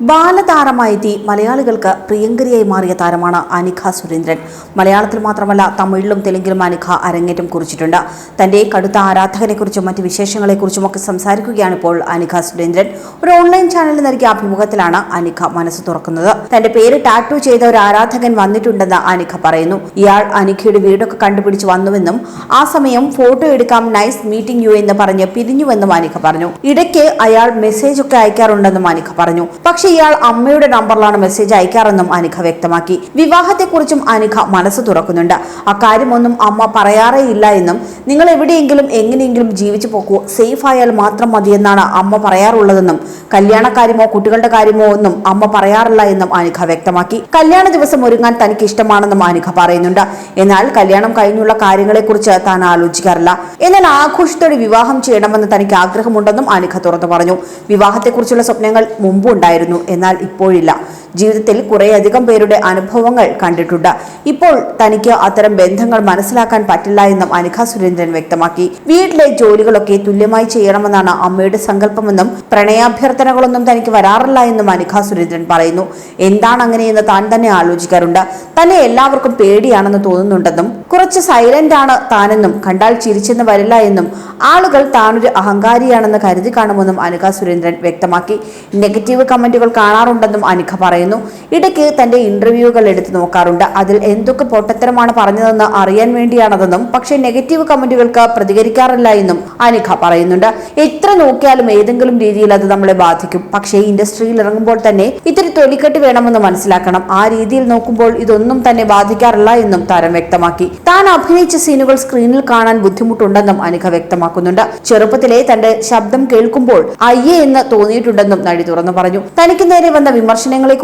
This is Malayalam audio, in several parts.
ബാലതാരമായെത്തി മലയാളികൾക്ക് പ്രിയങ്കരിയായി മാറിയ താരമാണ് അനിഖ സുരേന്ദ്രൻ. മലയാളത്തിൽ മാത്രമല്ല തമിഴിലും തെലുങ്കിലും അനിഖ അരങ്ങേറ്റം കുറിച്ചിട്ടുണ്ട്. തന്റെ കടുത്ത ആരാധകനെക്കുറിച്ചും മറ്റ് വിശേഷങ്ങളെക്കുറിച്ചുമൊക്കെ സംസാരിക്കുകയാണ് ഇപ്പോൾ അനിഖ സുരേന്ദ്രൻ. ഒരു ഓൺലൈൻ ചാനലിൽ നൽകിയ അഭിമുഖത്തിലാണ് അനിഖ മനസ്സ് തുറക്കുന്നത്. തന്റെ പേര് ടാറ്റു ചെയ്ത ഒരു ആരാധകൻ വന്നിട്ടുണ്ടെന്ന് അനിഖ പറയുന്നു. ഇയാൾ അനിഖയുടെ വീടൊക്കെ കണ്ടുപിടിച്ച് വന്നുവെന്നും ആ സമയം ഫോട്ടോ എടുക്കാം നൈസ് മീറ്റിംഗ് യു എന്ന് പറഞ്ഞ് പിരിഞ്ഞുവെന്നും അനിഖ പറഞ്ഞു. ഇടയ്ക്ക് അയാൾ മെസ്സേജ് ഒക്കെ അയക്കാറുണ്ടെന്നും അനിഖ പറഞ്ഞു. പക്ഷേ ഇയാൾ അമ്മയുടെ നമ്പറിലാണ് മെസ്സേജ് അയക്കാറെന്നും അനിഖ വ്യക്തമാക്കി. വിവാഹത്തെക്കുറിച്ചും അനിഖ മനസ്സ് തുറക്കുന്നുണ്ട്. അക്കാര്യമൊന്നും അമ്മ പറയാറേ ഇല്ല എന്നും നിങ്ങൾ എവിടെയെങ്കിലും എങ്ങനെയെങ്കിലും ജീവിച്ചു പോകൂ സേഫ് ആയാൽ മാത്രം മതിയെന്നാണ് അമ്മ പറയാറുള്ളതെന്നും കല്യാണക്കാര്യമോ കുട്ടികളുടെ കാര്യമോ ഒന്നും അമ്മ പറയാറില്ല എന്നും അനിഖ വ്യക്തമാക്കി. കല്യാണ ദിവസം ഒരുങ്ങാൻ തനിക്ക് ഇഷ്ടമാണെന്നും അനിഖ പറയുന്നുണ്ട്. എന്നാൽ കല്യാണം കഴിഞ്ഞുള്ള കാര്യങ്ങളെക്കുറിച്ച് താൻ ആലോചിക്കാറില്ല. എന്നാൽ ആഘോഷത്തോടെ വിവാഹം ചെയ്യണമെന്ന് തനിക്ക് ആഗ്രഹമുണ്ടെന്നും അനിഖ തുറന്നു പറഞ്ഞു. വിവാഹത്തെക്കുറിച്ചുള്ള സ്വപ്നങ്ങൾ en al y. ജീവിതത്തിൽ കുറേയധികം പേരുടെ അനുഭവങ്ങൾ കണ്ടിട്ടുണ്ട്. ഇപ്പോൾ തനിക്ക് അത്തരം ബന്ധങ്ങൾ മനസ്സിലാക്കാൻ പറ്റില്ല എന്നും അനിഖ സുരേന്ദ്രൻ വ്യക്തമാക്കി. വീട്ടിലെ ജോലികളൊക്കെ തുല്യമായി ചെയ്യണമെന്നാണ് അമ്മയുടെ സങ്കല്പമെന്നും പ്രണയാഭ്യർത്ഥനകളൊന്നും തനിക്ക് വരാറില്ല എന്നും അനിഖ സുരേന്ദ്രൻ പറയുന്നു. എന്താണ് അങ്ങനെയെന്ന് താൻ തന്നെ ആലോചിക്കാറുണ്ട്. തന്നെ എല്ലാവർക്കും പേടിയാണെന്ന് തോന്നുന്നുണ്ടെന്നും കുറച്ച് സൈലന്റ് ആണ് താനെന്നും കണ്ടാൽ ചിരിച്ചെന്ന് വരില്ല എന്നും ആളുകൾ താനൊരു അഹങ്കാരിയാണെന്ന് കരുതി കാണുമെന്നും അനിഖ സുരേന്ദ്രൻ വ്യക്തമാക്കി. നെഗറ്റീവ് കമന്റുകൾ കാണാറുണ്ടെന്നും അനിഖ പറയുന്നു. ഇടയ്ക്ക് തന്റെ ഇന്റർവ്യൂകൾ എടുത്തു നോക്കാറുണ്ട്. അതിൽ എന്തൊക്കെ പൊട്ടത്തരമാണ് പറഞ്ഞതെന്ന് അറിയാൻ വേണ്ടിയാണതെന്നും പക്ഷെ നെഗറ്റീവ് കമന്റുകൾക്ക് പ്രതികരിക്കാറില്ല എന്നും അനിഖ പറയുന്നുണ്ട്. എത്ര നോക്കിയാലും ഏതെങ്കിലും രീതിയിൽ അത് നമ്മളെ ബാധിക്കും. പക്ഷേ ഇൻഡസ്ട്രിയിൽ ഇറങ്ങുമ്പോൾ തന്നെ ഇത്തിരി തൊലിക്കെട്ട് വേണമെന്ന് മനസ്സിലാക്കണം. ആ രീതിയിൽ നോക്കുമ്പോൾ ഇതൊന്നും തന്നെ ബാധിക്കാറില്ല എന്നും താരം വ്യക്തമാക്കി. താൻ അഭിനയിച്ച സീനുകൾ സ്ക്രീനിൽ കാണാൻ ബുദ്ധിമുട്ടുണ്ടെന്നും അനിഖ വ്യക്തമാക്കുന്നുണ്ട്. ചെറുപ്പത്തിലെ തന്റെ ശബ്ദം കേൾക്കുമ്പോൾ അയ്യേ എന്ന് തോന്നിയിട്ടുണ്ടെന്നും നടി തുറന്നു പറഞ്ഞു. തനിക്ക് നേരെ വന്ന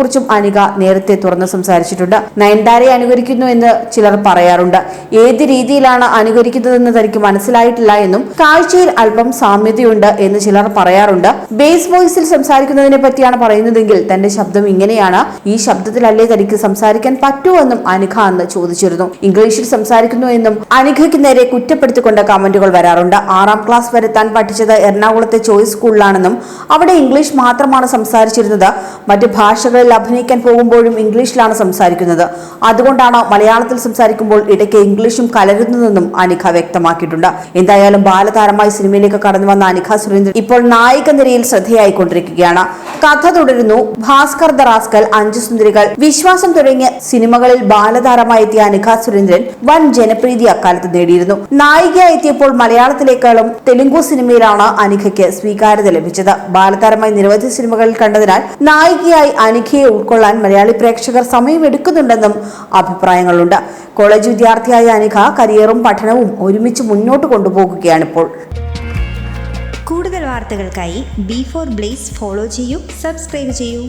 വിമർശനങ്ങളെക്കുറിച്ചും അനിക നേരത്തെ തുറന്നു സംസാരിച്ചിട്ടുണ്ട്. നയൻതാരയെ അനുകരിക്കുന്നു എന്ന് ചിലർ പറയാറുണ്ട്. ഏത് രീതിയിലാണ് അനുകരിക്കുന്നതെന്ന് തനിക്ക് മനസ്സിലായിട്ടില്ല എന്നും കാഴ്ചയിൽ അല്പം സാമ്യതയുണ്ട് എന്ന് ചിലർ പറയാറുണ്ട്. ബേസ് വോയിസിൽ സംസാരിക്കുന്നതിനെ പറ്റിയാണ് പറയുന്നതെങ്കിൽ തന്റെ ശബ്ദം ഇങ്ങനെയാണ്. ഈ ശബ്ദത്തിലല്ലേ തനിക്ക് സംസാരിക്കാൻ പറ്റൂ എന്നും അനിഖ അന്ന് ചോദിച്ചിരുന്നു. ഇംഗ്ലീഷിൽ സംസാരിക്കുന്നു എന്നും അനിഖയ്ക്ക് നേരെ കുറ്റപ്പെടുത്തിക്കൊണ്ട് കമന്റുകൾ വരാറുണ്ട്. ആറാം ക്ലാസ് വരെ താൻ പഠിച്ചത് എറണാകുളത്തെ ചോയ്സ് സ്കൂളിലാണെന്നും അവിടെ ഇംഗ്ലീഷ് മാത്രമാണ് സംസാരിച്ചിരുന്നത്. മറ്റ് ഭാഷകളിൽ അഭിനയിക്കാൻ പോകുമ്പോഴും ഇംഗ്ലീഷിലാണ് സംസാരിക്കുന്നത്. അതുകൊണ്ടാണ് മലയാളത്തിൽ സംസാരിക്കുമ്പോൾ ഇടയ്ക്ക് ഇംഗ്ലീഷും കലരുന്നതെന്നും അനിഖ വ്യക്തമാക്കിയിട്ടുണ്ട്. എന്തായാലും ബാലതാരമായി സിനിമയിലേക്ക് കടന്നു വന്ന അനിഖ സുരേന്ദ്രൻ ഇപ്പോൾ നായിക നിരയിൽ ശ്രദ്ധയായിക്കൊണ്ടിരിക്കുകയാണ്. കഥ തുടരുന്നു. ഭാസ്കർ ദറാസ്കൽ റാസ്കൽ അഞ്ചു സുന്ദരികൾ. വിശ്വാസം തുടങ്ങിയ സിനിമകളിൽ ബാലതാരമായി എത്തിയ അനിഖ സുരേന്ദ്രൻ വൻ ജനപ്രീതി അക്കാലത്ത് നേടിയിരുന്നു. നായികയായി എത്തിയപ്പോൾ മലയാളത്തിലേക്കാളും തെലുങ്കു സിനിമയിലാണ് അനിഖയ്ക്ക് സ്വീകാര്യത ലഭിച്ചത്. ബാലതാരമായി നിരവധി സിനിമകളിൽ കണ്ടതിനാൽ നായികയായി അനിഖയെ ഉൾക്കൊള്ളാൻ മലയാളി പ്രേക്ഷകർ സമയമെടുക്കുന്നുണ്ടെന്നും അഭിപ്രായങ്ങളുണ്ട്. കോളേജ് വിദ്യാർത്ഥിയായ അനിഖ കരിയറും പഠനവും ഒരുമിച്ച് മുന്നോട്ട് കൊണ്ടുപോകുകയാണിപ്പോൾ. കൂടുതൽ വാർത്തകൾക്കായി ബി ഫോർ ബ്ലേസ് ഫോളോ ചെയ്യൂ സബ്സ്ക്രൈബ് ചെയ്യൂ.